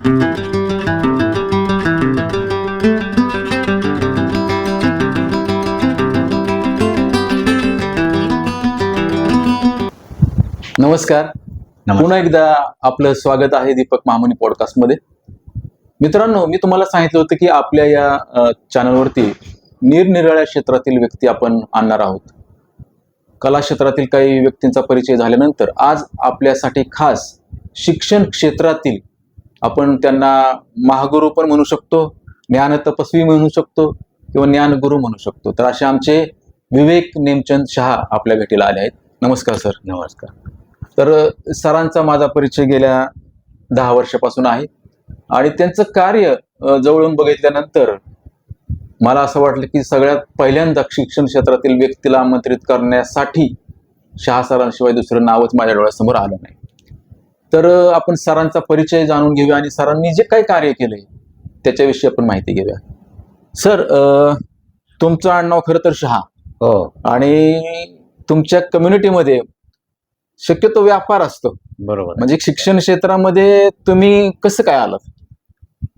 नमस्कार. पुन्हा एकदा आपलं स्वागत आहे दीपक महामुनी पॉडकास्टमध्ये मित्रांनो मी तुम्हाला सांगितलं होतं की आपल्या या चॅनलवरती निरनिराळ्या क्षेत्रातील व्यक्ती आपण आणणार आहोत. कला क्षेत्रातील काही व्यक्तींचा परिचय झाल्यानंतर आज आपल्यासाठी खास शिक्षण क्षेत्रातील आपण त्यांना महागुरू पण म्हणू शकतो ज्ञान तपस्वी म्हणू शकतो किंवा ज्ञानगुरू म्हणू शकतो. तर असे आमचे विवेक नेमचंद शहा आपल्या भेटीला आले आहेत. नमस्कार सर. नमस्कार. तर सरांचा माझा परिचय गेल्या दहा वर्षापासून आहे. आणि त्यांचं कार्य जवळून बघितल्यानंतर मला असं वाटलं की सगळ्यात पहिल्यांदा शिक्षण क्षेत्रातील व्यक्तीला आमंत्रित करण्यासाठी शहा सरांशिवाय दुसरं नावच माझ्या डोळ्यासमोर आलं नाही. तर आपण सरांचा परिचय जाणून घेऊया आणि सरांनी जे काही कार्य केलंय त्याच्याविषयी आपण माहिती घेऊया. सर तुमचं आडनाव खरं तर शहा. हो. आणि तुमच्या कम्युनिटीमध्ये शक्यतो व्यापार असतो. बरोबर. म्हणजे शिक्षण क्षेत्रामध्ये तुम्ही कसं काय आलात?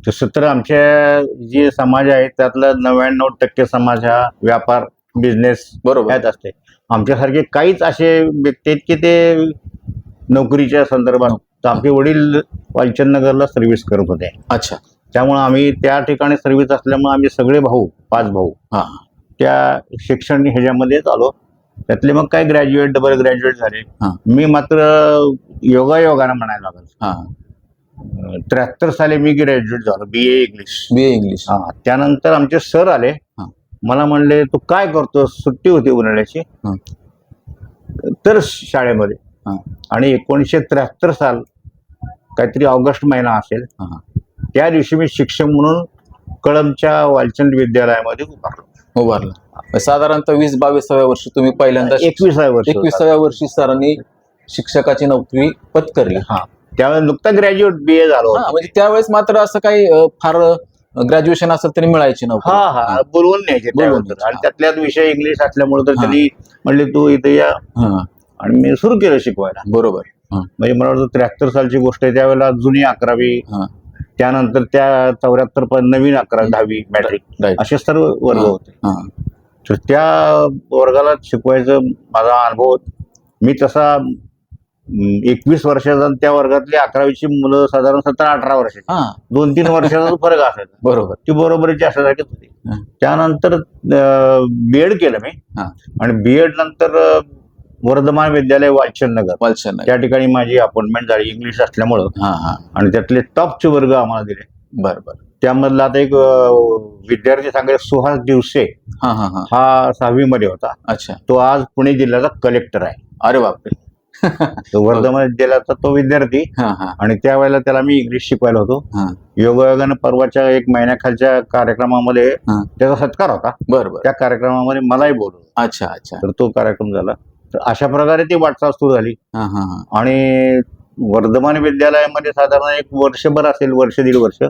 तसं तर आमच्या जे समाज आहे त्यातला नव्याण्णव टक्के समाज हा व्यापार बिझनेस बरोबर. यात असते. आमच्यासारखे काहीच असे व्यक्ती आहेत की ते नोकरीच्या संदर्भात तर आमचे वडील वालचंदनगरला सर्व्हिस करत होते. अच्छा. त्यामुळे आम्ही त्या ठिकाणी सर्व्हिस असल्यामुळे आम्ही सगळे भाऊ पाच भाऊ हा. त्या शिक्षण ह्याच्यामध्येच आलो. त्यातले मग काय ग्रॅज्युएट डबल ग्रॅज्युएट झाले. मी मात्र योगायोगानं म्हणायला लागेल. हा. त्र्याहत्तर साली मी ग्रॅज्युएट झालो बी ए इंग्लिश बी ए इंग्लिश हा. त्यानंतर आमचे सर आले. मला म्हणले तू काय करतो सुट्टी होती उन्हाळ्याची. तर शाळेमध्ये. आणि एकोणीसशे त्र्याहत्तर साल काहीतरी ऑगस्ट महिना असेल. हा, हा. त्या दिवशी मी शिक्षक म्हणून कळमच्या वालचंद विद्यालयामध्ये उभारलो. उभारलं. साधारणतः वीस बावीसाव्या वर्षी तुम्ही पहिल्यांदा एकविसाव्या वर्षी. एकविसाव्या वर्षी सरांनी शिक्षकाची नोकरी पत्करली. हा. त्यावेळेस नुकता ग्रॅज्युएट बी ए झालो हा. म्हणजे त्यावेळेस मात्र असं काही फार ग्रॅज्युएशन असेल तरी मिळायची हा नोकरी हा. बोलवून न्यायचे आणि हा. त्यातल्याच विषय इंग्लिश असल्यामुळे तर हा. त्यांनी म्हणले तू इथे या. हा, आणि मी सुरू केलं शिकवायला. बरोबर. हा, म्हणजे मला वाटतं त्र्याहत्तर सालची गोष्ट आहे त्यावेळेला जुनी अकरावी. त्यानंतर त्या चौऱ्याहत्तर पण नवीन अकरावी दहावी मॅट्रिक असे सर्व वर्ग. होते तर त्या वर्गाला शिकवायचं माझा अनुभव होता. मी तसा एकवीस वर्षाचा त्या वर्गातली अकरावीची मुलं साधारण सतरा अठरा वर्षाची हा दोन तीन वर्षाचा फरक असायचा बरोबर ती बरोबरीची असायसारखीच होती. त्यानंतर बीएड केलं मी. आणि बीएड नंतर अं, वर्धमान विद्यालय वालचंदनगर. वालचंद त्या ठिकाणी माझी अपॉइंटमेंट झाली इंग्लिश असल्यामुळं. हा हा. आणि त्यातले टॉपचे वर्ग आम्हाला दिले. बर बर. त्यामधला आता एक अं, विद्यार्थी सांगायला सुहास दिवसे हा हा हा. हा सहावी मध्ये होता. अच्छा. तो आज पुणे जिल्ह्याचा कलेक्टर आहे. अरे बापरे. तो वर्धमान जिल्ह्याचा तो विद्यार्थी. हा हा. आणि त्यावेळेला त्याला मी इंग्लिश शिकवायला होतो. हा. योगायोगानं परवाच्या एक महिन्याखालच्या कार्यक्रमामध्ये हा. त्याचा सत्कार होता. बर बर. त्या कार्यक्रमामध्ये मलाही बोलवलं. अच्छा अच्छा. तर तो कार्यक्रम झाला. तर अशा प्रकारे ती वाटचाल सुरू झाली. हा हा हा. आणि वर्धमान विद्यालयामध्ये साधारण एक वर्षभर असेल वर्ष दीड वर्ष.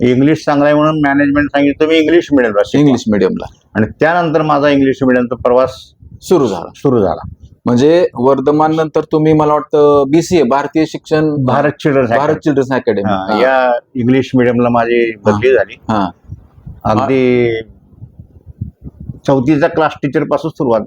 इंग्लिश चांगला आहे म्हणून मॅनेजमेंट सांगितलं मी इंग्लिश मिडियमला शिकलो. इंग्लिश मिडियमला आणि त्यानंतर माझा इंग्लिश मिडियमचा प्रवास सुरू झाला. सुरू झाला. म्हणजे वर्धमान नंतर तुम्ही मला वाटतं बीसीए भारतीय शिक्षण Bharat children's Bharat children's academy या इंग्लिश मिडियमला माझी बदली झाली. हा. अगदी चौथीचा क्लास टीचरपासून सुरुवात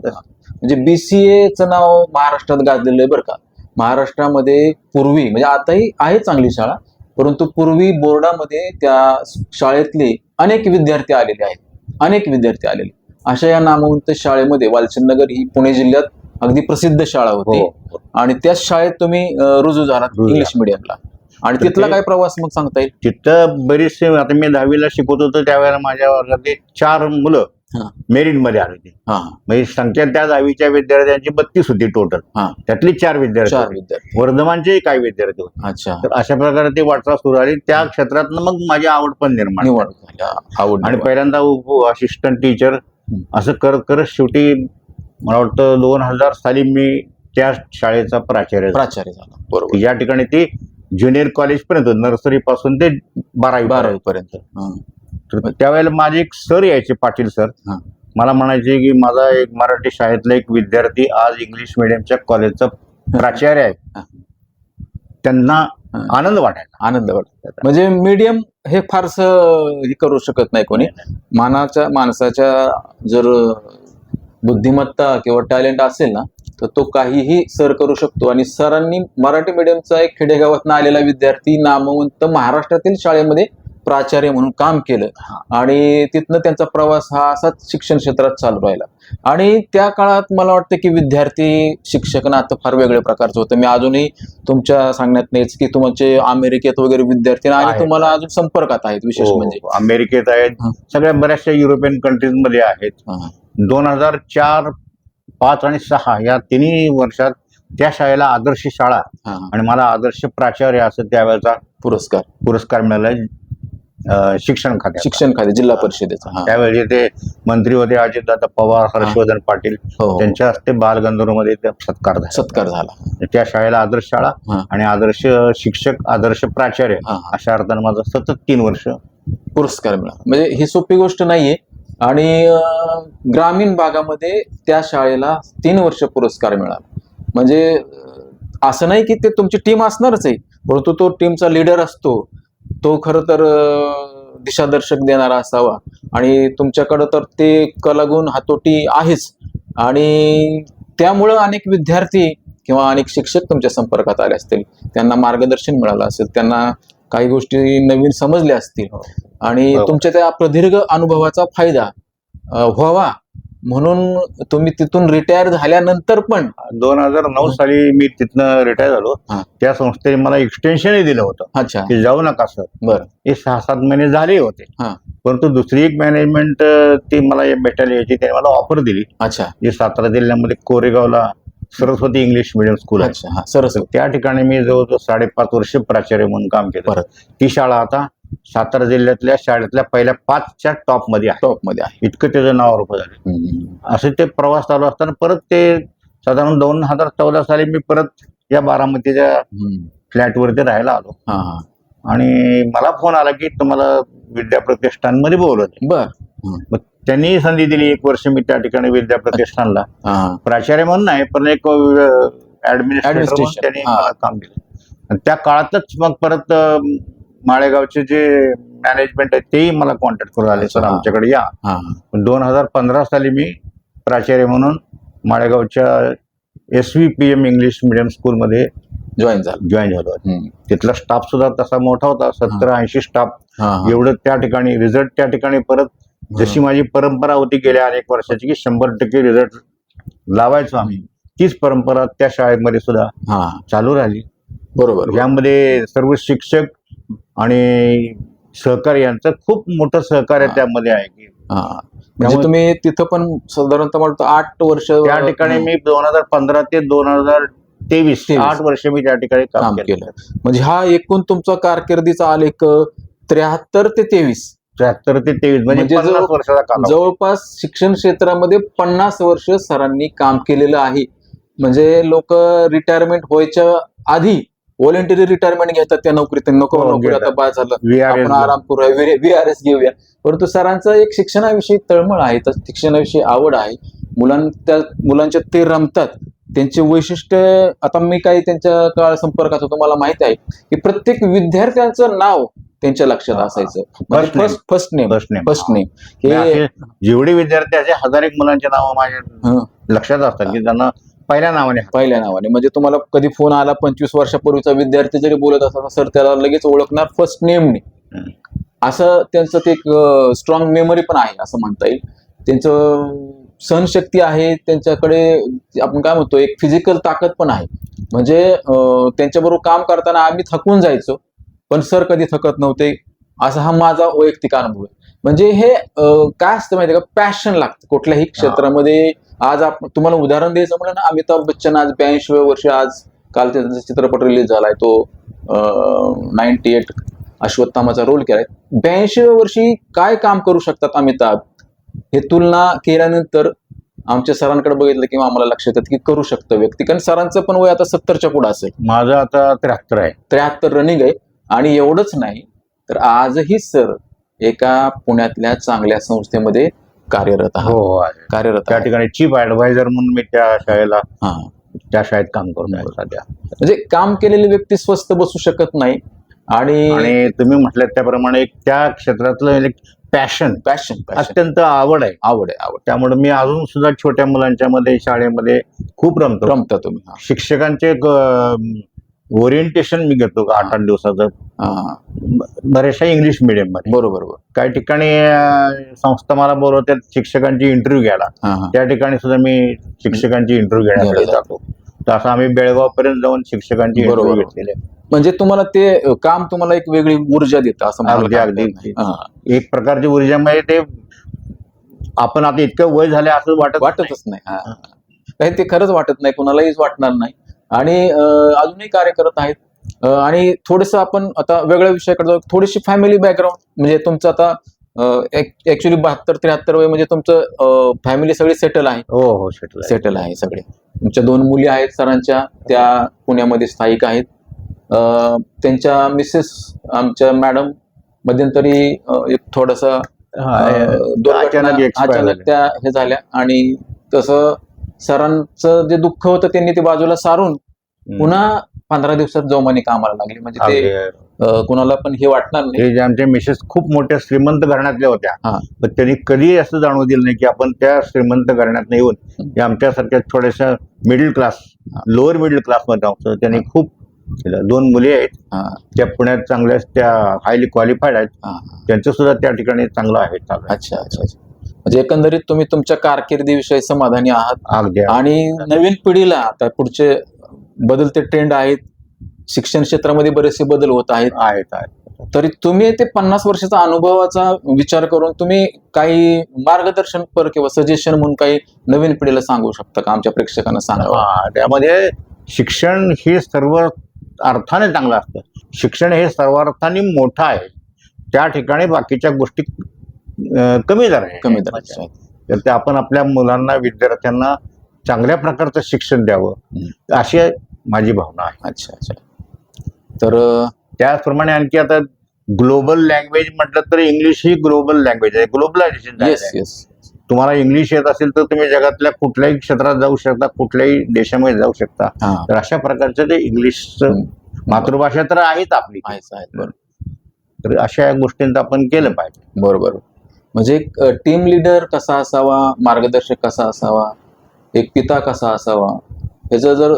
म्हणजे बीसीए च नाव महाराष्ट्रात गाजलेलं आहे बरं का. महाराष्ट्रामध्ये पूर्वी म्हणजे आताही आहे चांगली शाळा परंतु पूर्वी बोर्डामध्ये त्या शाळेतले अनेक विद्यार्थी आलेले आहेत. अनेक विद्यार्थी आलेले. अशा या नामवंत शाळेमध्ये वालचंदनगर ही पुणे जिल्ह्यात अगदी प्रसिद्ध शाळा होती. हो आणि त्याच शाळेत तुम्ही रुजू झालात इंग्लिश मिडियमला आणि तिथला काय प्रवास मग सांगता येईल? तिथं बरीचसे आता मी दहावीला शिकवत होतो त्यावेळेला माझ्या वर्गातले चार मुलं हा. मेरिटमध्ये आले होते. हा. म्हणजे संख्या त्या दहावीच्या विद्यार्थ्यांची बत्तीस होती टोटल हा. त्यातली चार विद्यार्थी वर्धमानचेही काही विद्यार्थी होते. अच्छा. तर अशा प्रकारे ती वाटचाल सुरू झाली. त्या क्षेत्रातनं मग माझी आवड पण निर्माण आवड आणि. पहिल्यांदा असिस्टंट टीचर. असं करत करत शेवटी मला वाटतं दोन हजार साली मी त्या शाळेचा प्राचार्य. प्राचार्य झाला. बरोबर. या ठिकाणी ती ज्युनियर कॉलेज पर्यंत नर्सरी पासून ते बारावी बारावी पर्यंत. तर त्यावेळेला माझे एक सर यायचे पाटील सर. मला म्हणायचे की माझा एक मराठी शाळेतला एक विद्यार्थी आज इंग्लिश मिडियमच्या कॉलेजचा प्राचार्य आहे. त्यांना. आनंद वाटायचा. आनंद वाटतो म्हणजे मीडियम हे फारस हे करू शकत नाही कोणी. मानाच्या माणसाच्या जर बुद्धिमत्ता किंवा टॅलेंट असेल ना तर तो काहीही सर करू शकतो. आणि सरांनी मराठी मीडियमचा एक खेडेगावातनं आलेला विद्यार्थी नामवंत महाराष्ट्रातील शाळेमध्ये प्राचार्य म्हणून काम केलं. आणि तिथनं त्यांचा प्रवास हा असाच शिक्षण क्षेत्रात चालू राहिला. आणि त्या काळात मला वाटतं की विद्यार्थी शिक्षक नातं फार वेगळ्या प्रकारचं होतं. मी अजूनही तुमच्या सांगण्यात नाहीच की तुमचे अमेरिकेत वगैरे विद्यार्थी आणि. तुम्हाला अजून संपर्कात आहेत विशेष हो, म्हणजे. अमेरिकेत आहेत. हा. सगळ्या बऱ्याचशा युरोपियन कंट्रीजमध्ये आहेत. हा, दोन हजार चार पाच आणि सहा या तिन्ही वर्षात त्या शाळेला आदर्श शाळा हा, आणि मला आदर्श प्राचार्य असं त्यावेळेचा पुरस्कार. पुरस्कार मिळाला. शिक्षण खात्यात शिक्षण खाते जिल्हा परिषदेचा. त्यावेळी ते मंत्री होते अजितदादा पवार हर्षवर्धन पाटील हो, हो. त्यांच्या हस्ते बालगंधर्वमध्ये सत्कार झाला. सत्कार झाला. त्या शाळेला आदर्श शाळा. आणि आदर्श शिक्षक आदर्श प्राचार्य. अशा अर्थानं माझं सतत तीन वर्ष पुरस्कार मिळाला. म्हणजे ही सोपी गोष्ट नाहीये. आणि ग्रामीण भागामध्ये त्या शाळेला तीन वर्ष पुरस्कार मिळाला. म्हणजे असं नाही की ते तुमची टीम असणारच आहे. परंतु तो टीमचा लीडर असतो. तो खरं तर दिशादर्शक देणारा असावा. आणि तुमच्याकडं तर ते कलागुण हातोटी आहेच. आणि त्यामुळं अनेक विद्यार्थी किंवा अनेक शिक्षक तुमच्या संपर्कात आले असतील. त्यांना मार्गदर्शन मिळालं असेल त्यांना काही गोष्टी नवीन समजल्या असतील. आणि बरोबर. तुमच्या त्या प्रदीर्घ अनुभवाचा फायदा व्हावा. म्हणून तुम्ही तिथून रिटायर झाल्यानंतर पण दोन हजार नऊ साली मी तिथनं रिटायर झालो. हा. त्या संस्थेने मला एक्सटेन्शनही दिलं होतं. अच्छा. की जाऊ नका सर बर. हे सहा सात महिने झाले होते. हा. परंतु दुसरी एक मॅनेजमेंट ती मला भेटायला यायची त्याने मला ऑफर दिली. अच्छा. जी सातारा जिल्ह्यामध्ये कोरेगावला सरस्वती इंग्लिश मिडियम स्कूल आहे. अच्छा. हा सरस त्या ठिकाणी मी जवळजवळ साडेपाच वर्ष प्राचार्य म्हणून काम केलं. परत. ती शाळा आता सातारा जिल्ह्यातल्या शाळेतल्या पहिल्या पाचच्या टॉपमध्ये आहे. टॉपमध्ये आहे. इतकं त्याचं नाव रूप झालं. असे ते प्रवास चालू असताना परत ते साधारण दोन हजार चौदा साली मी परत या बारामतीच्या. फ्लॅटवरती राहायला आलो. आणि मला फोन आला की तुम्हाला विद्या प्रतिष्ठानमध्ये बोलवते बर. मग त्यांनी संधी दिली. एक वर्ष मी त्या ठिकाणी विद्या प्रतिष्ठानला. प्राचार्य म्हणून नाही पण एक Administration, त्यांनी काम दिलं त्या काळातच मग परत माळेगावचे जे मॅनेजमेंट आहे तेही मला कॉन्टॅक्ट करून आले सर. आमच्याकडे या. हा. दोन हजार पंधरा साली मी प्राचार्य म्हणून माळेगावच्या S V P M English medium स्कूलमध्ये जॉईन झालं. जॉईन झालो. तिथला स्टाफ सुद्धा तसा मोठा होता सत्तर ऐंशी स्टाफ. एवढं त्या ठिकाणी रिझल्ट त्या ठिकाणी परत जशी माझी परंपरा होती गेल्या अनेक वर्षाची की शंभर टक्के रिझल्ट लावायचो आम्ही. तीच परंपरा त्या शाळेमध्ये सुद्धा चालू राहिली. बरोबर. यामध्ये सर्व शिक्षक आणि सहकारी यांचं खूप मोठं सहकार्य. त्यामध्ये आहे की हा. म्हणजे तुम्ही तिथं पण साधारणतः म्हणतो आठ वर्ष त्या ठिकाणी मी दोन हजार पंधरा ते दोन हजार तेवीस. आठ वर्ष मी त्या ठिकाणी काम केलं. म्हणजे हा एकूण तुमचा कारकिर्दीचा आलेख त्र्याहत्तर ते तेवीस. त्र्याहत्तर ते तेवीस म्हणजे म्हणजे जवळपास शिक्षण क्षेत्रामध्ये पन्नास वर्ष सरांनी काम केलेलं आहे. म्हणजे लोक रिटायरमेंट व्हायच्या आधी व्हॉलेंटरी रिटायरमेंट घेतात त्या नोकरीत नको हो, नोकरी. आता बाद झालं आपण आराम करूया व्ही आर एस घेऊया परंतु सरांचं एक शिक्षणाविषयी तळमळ आहे तर शिक्षणाविषयी आवड आहे मुलांच्या मुलांच्या ते रमतात त्यांचे वैशिष्ट्य आता मी काही त्यांच्या काळ संपर्कात होतो मला माहीत आहे की प्रत्येक विद्यार्थ्यांचं नाव त्यांच्या लक्षात. असायचं. First first name. First name हे जेवढे विद्यार्थी असे हजार एक मुलांचे नाव माझ्या. लक्षात असतात की त्यांना पहिल्या नावाने. पहिल्या नावाने. म्हणजे तुम्हाला कधी फोन आला पंचवीस वर्षापूर्वीचा विद्यार्थी जरी बोलत असला सर त्याला लगेच ओळखणार फर्स्ट नेमने. असं त्यांचं ते स्ट्रॉंग मेमरी पण आहे असं म्हणता येईल. त्यांचं सहनशक्ती आहे त्यांच्याकडे आपण काय म्हणतो एक फिजिकल ताकद पण आहे. म्हणजे त्यांच्याबरोबर काम करताना आम्ही थकून जायचो पण सर कधी थकत नव्हते असा हा माझा वैयक्तिक अनुभव आहे. म्हणजे हे काय असतं माहिती का? पॅशन लागतं. कुठल्याही क्षेत्रामध्ये आज आपण तुम्हाला उदाहरण द्यायचं म्हणलं ना अमिताभ बच्चन आज ब्याऐंशी वर्ष आज काल त्यांचा चित्रपट रिलीज झालाय. तो नाईन्टी एट अश्वत्थामाचा रोल केलाय. ब्याऐंशी वर्षी काय काम करू शकतात अमिताभ? हे तुलना केल्यानंतर आमच्या सरांकडे बघितलं किंवा आम्हाला लक्षात येतं की करू शकतं व्यक्ती. कारण सरांचं पण वय आता सत्तरच्या पुढे असेल. माझं आता त्र्याहत्तर आहे. त्र्याहत्तर रनिंग आहे. आणि एवढंच नाही तर आजही सर एका पुण्यातल्या चांगल्या संस्थेमध्ये कार्यरत आहात. हो हो आहे. कार्यरत त्या आहात. ठिकाणी चीफ ऍडवायझर म्हणून मी त्या शाळेला हा. त्या शाळेत काम करून सध्या. म्हणजे काम केलेली व्यक्ती स्वस्त बसू शकत नाही आणि आणि तुम्ही म्हटलं त्याप्रमाणे एक त्या क्षेत्रातलं एक पॅशन पॅशन पॅशन अत्यंत आवड आहे. आवड आहे आवड त्यामुळे मी अजून सुद्धा छोट्या मुलांच्या मध्ये शाळेमध्ये खूप रमतो. रमता तुम्ही हा. शिक्षकांचे ओरिएंटेशन मी घेतो आठ आठ दिवसाचं? बऱ्याचशा इंग्लिश मिडियममध्ये. बरोबर काही ठिकाणी संस्था मला बोलवतात शिक्षकांची इंटरव्ह्यू घ्यायला. त्या ठिकाणी सुद्धा मी शिक्षकांची इंटरव्ह्यू घेण्यासाठी जातो. तर असं आम्ही बेळगाव पर्यंत जाऊन शिक्षकांची. इंटरव्ह्यू घेतलेले. म्हणजे तुम्हाला ते काम तुम्हाला एक वेगळी ऊर्जा देतं असं अगदी, अगदी. एक प्रकारची ऊर्जामध्ये ते आपण आता इतकं वय झाले असं वाटत वाटतच नाही. काही ते खरंच वाटत नाही. कुणालाही वाटणार नाही. आणि अजूनही कार्य करत आहेत. आणि थोडस आपण आता वेगळ्या विषयाकडे जाऊ. थोडीशी फॅमिली बॅकग्राऊंड म्हणजे तुमचं आता ऍक्च्युली बहात्तर त्र्याहत्तर वय म्हणजे तुमचं फॅमिली सगळी सेटल आहे. हो हो सेटल सेटल आहे सगळे. तुमच्या दोन मुली आहेत सरांच्या त्या पुण्यामध्ये स्थायिक आहेत. त्यांच्या मिसेस आमच्या मॅडम मध्यंतरी एक थोडासा अचानक. त्या हे झाल्या आणि तसं सरांचं जे दुःख होतं त्यांनी ते बाजूला सारून पुन्हा पंधरा दिवसात जोमाने कामाला लागले. म्हणजे ते कुणाला पण हे वाटणार नाही. हे जे आमच्या मिसेस खूप मोठ्या श्रीमंत घराण्यातल्या होत्या. हा. पण त्यांनी कधी असं जाणवू दिलं नाही की आपण त्या श्रीमंत घराण्यात येऊन आमच्यासारख्या थोड्याशा मिडल क्लास लोअर मिडल क्लासमध्ये त्यांनी खूप दोन मुली आहेत. त्या पुण्यात चांगल्या त्या हायली क्वालिफाईड आहेत. त्यांचं सुद्धा त्या ठिकाणी चांगलं आहे. अच्छा अच्छा. म्हणजे एकंदरीत तुम्ही तुमच्या कारकिर्दीविषयी समाधानी आहात. अगदी आणि नवीन पिढीला आता पुढचे बदलते ट्रेंड आहेत. शिक्षण क्षेत्रामध्ये बरेचसे बदल होत आहेत. आहेत आहेत. तरी तुम्ही ते पन्नास वर्षाचा अनुभवाचा विचार करून तुम्ही काही मार्गदर्शन पर किंवा सजेशन म्हणून काही नवीन पिढीला सांगू शकता का? आमच्या प्रेक्षकांना सांगा हा, त्यामध्ये शिक्षण हे सर्व अर्थाने चांगलं असतं. शिक्षण हे सर्व अर्थाने मोठं आहे. त्या ठिकाणी बाकीच्या गोष्टी कमी दर आहे. कमी आहेत. तर ते आपण आपल्या मुलांना विद्यार्थ्यांना चांगल्या प्रकारचं शिक्षण द्यावं अशी माझी भावना आहे. अच्छा अच्छा. तर त्याचप्रमाणे आणखी आता ग्लोबल लँग्वेज म्हटलं तर इंग्लिश ही ग्लोबल लँग्वेज आहे ग्लोबलायझेशन येस येस तुम्हाला इंग्लिश येत असेल तर तुम्ही जगातल्या कुठल्याही क्षेत्रात जाऊ शकता कुठल्याही देशामध्ये जाऊ शकता. तर अशा प्रकारचं ते इंग्लिशचं मातृभाषा तर आहेच आपली. आहेच आहेत बरोबर तर अशा गोष्टींचं आपण केलं पाहिजे. बरोबर. म्हणजे एक टीम लीडर कसा असावा मार्गदर्शक कसा असावा एक पिता कसा असावा ह्याचं जर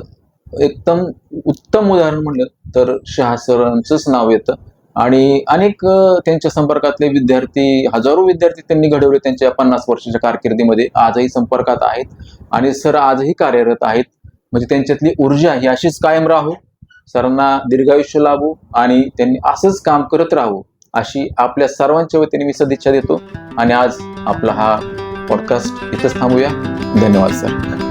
एकदम उत्तम उदाहरण म्हणलं तर शहा सरांचंच नाव येतं. आणि अनेक त्यांच्या संपर्कातले विद्यार्थी हजारो विद्यार्थी त्यांनी घडवले त्यांच्या पन्नास वर्षाच्या कारकिर्दीमध्ये. आजही संपर्कात आहेत आणि सर आजही कार्यरत आहेत. म्हणजे त्यांच्यातली ऊर्जा ही अशीच कायम राहू सरांना दीर्घायुष्य लाभू आणि त्यांनी असंच काम करत राहू. अशी आपल्या सर्वांच्या वतीने मी सदिच्छा देतो. आणि आज आपला हा पॉडकास्ट इथंच थांबूया. धन्यवाद सर